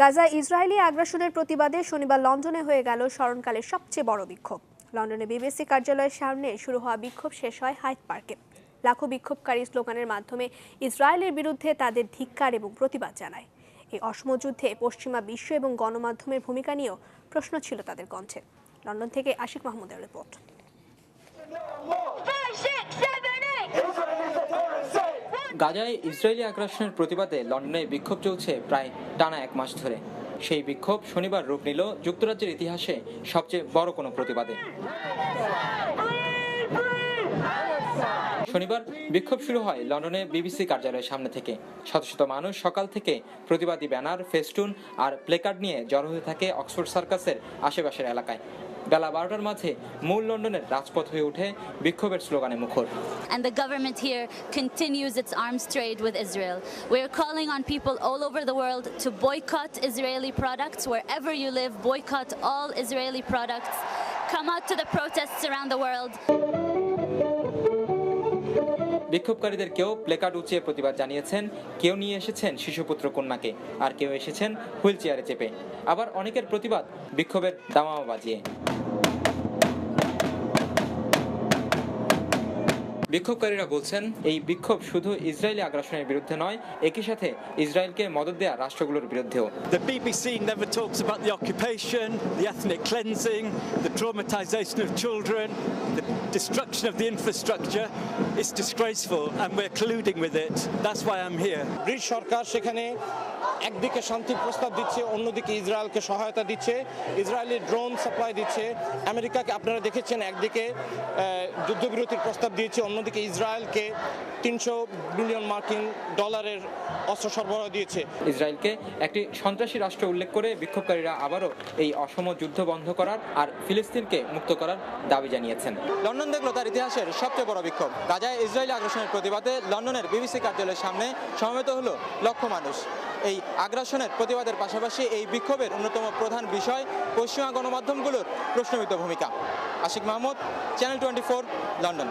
Gaza Israeli আগ্রাসনের প্রতিবাদে শনিবার লন্ডনে হয়ে গেল স্মরণকালের সবচেয়ে বড় বিক্ষোভ। লন্ডনে বিবিসি কার্যালয়ের সামনে শুরু হওয়া বিক্ষোভ শেষ হয় হাইট পার্কে। লাখো বিক্ষোভকারী স্লোগানের মাধ্যমে ইসরায়েলের বিরুদ্ধে তাদের ধিক্কার এবং প্রতিবাদ জানায়। এই অসম যুদ্ধে পশ্চিমা বিশ্ব এবং গণমাধ্যমের ভূমিকা নিয়েও প্রশ্ন ছিল তাদের কণ্ঠে। লন্ডন থেকে আশিক মাহমুদের রিপোর্ট। গাজায় ইসরায়েলি আগ্রাসনের প্রতিবাদে লন্ডনে বিক্ষোভ চলছে প্রায় টানা এক মাস ধরে। সেই বিক্ষোভ শনিবার রূপ নিল যুক্তরাজ্যের ইতিহাসে সবচেয়ে বড় কোনো প্রতিবাদে। শনিবার বিক্ষোভ শুরু হয় লন্ডনে বিবিসি কার্যালয়ের সামনে থেকে শত শত মানুষ সকাল থেকে প্রতিবাদী ব্যানার ফেস্টুন আর প্লেকার্ড নিয়ে জড়ো হয়ে থাকে অক্সফোর্ড সার্কাসের আশেপাশের এলাকায় বেলা বারোটার মাঝে মূল লন্ডনের রাজপথ হয়ে ওঠে বিক্ষোভের স্লোগানে মুখর and the government here continues its arms trade with Israel. We are calling on people all over the world to boycott Israeli products wherever you live, boycott all Israeli products. Come out to the protests around the world. বিক্ষোভকারীদের কেউ placard উঁচিয়ে প্রতিবাদ জানিয়েছেন। কেউ নিয়ে এসেছেন শিশুপুত্র কন্যাকে, আর কেউ এসেছেন হুইল চেয়ারে চেপে। আবার অনেকের প্রতিবাদ বিক্ষোভের দামামা বাজিয়ে। বিক্ষোভকারীরা বলছেন এই বিক্ষোভ শুধু ইসরায়েলি আগ্রাসনের বিরুদ্ধে নয় একই সাথে ইসরায়েলকে মদত দেয়া রাষ্ট্রগুলোর বিরুদ্ধেও। Destruction of the infrastructure. Is disgraceful and we're colluding with it. That's why i'm here. british সরকার সেখানে একদিকে শান্তি প্রস্তাব দিচ্ছে অন্যদিকে ইসরায়েলকে সহায়তা দিচ্ছে ইসরায়েলি ড্রোন সাপ্লাই দিচ্ছে। আমেরিকাকে আপনারা দেখেছেন একদিকে যুদ্ধ বিরতির প্রস্তাব দিয়েছে অন্য অন্যদিকে ইসরায়েলকে তিনশো বিলিয়ন মার্কিন ডলারের অস্ত্র সরবরাহ দিয়েছে। ইসরায়েলকে একটি সন্ত্রাসী রাষ্ট্র উল্লেখ করে বিক্ষোভকারীরা আবারও এই অসম যুদ্ধ বন্ধ করার আর ফিলিস্তিনকে মুক্ত করার দাবি জানিয়েছেন। লন্ডন দেখল তার ইতিহাসের সবচেয়ে বড় বিক্ষোভ। গাজায় ইসরায়েলি আগ্রাসনের প্রতিবাদে লন্ডনের বিবিসি কার্যালয়ের সামনে সমবেত হলো লক্ষ মানুষ। এই আগ্রাসনের প্রতিবাদের পাশাপাশি এই বিক্ষোভের অন্যতম প্রধান বিষয় পশ্চিমা গণমাধ্যমগুলোর প্রশ্নবিদ্ধ ভূমিকা। Ashiq Mahmud channel twenty four London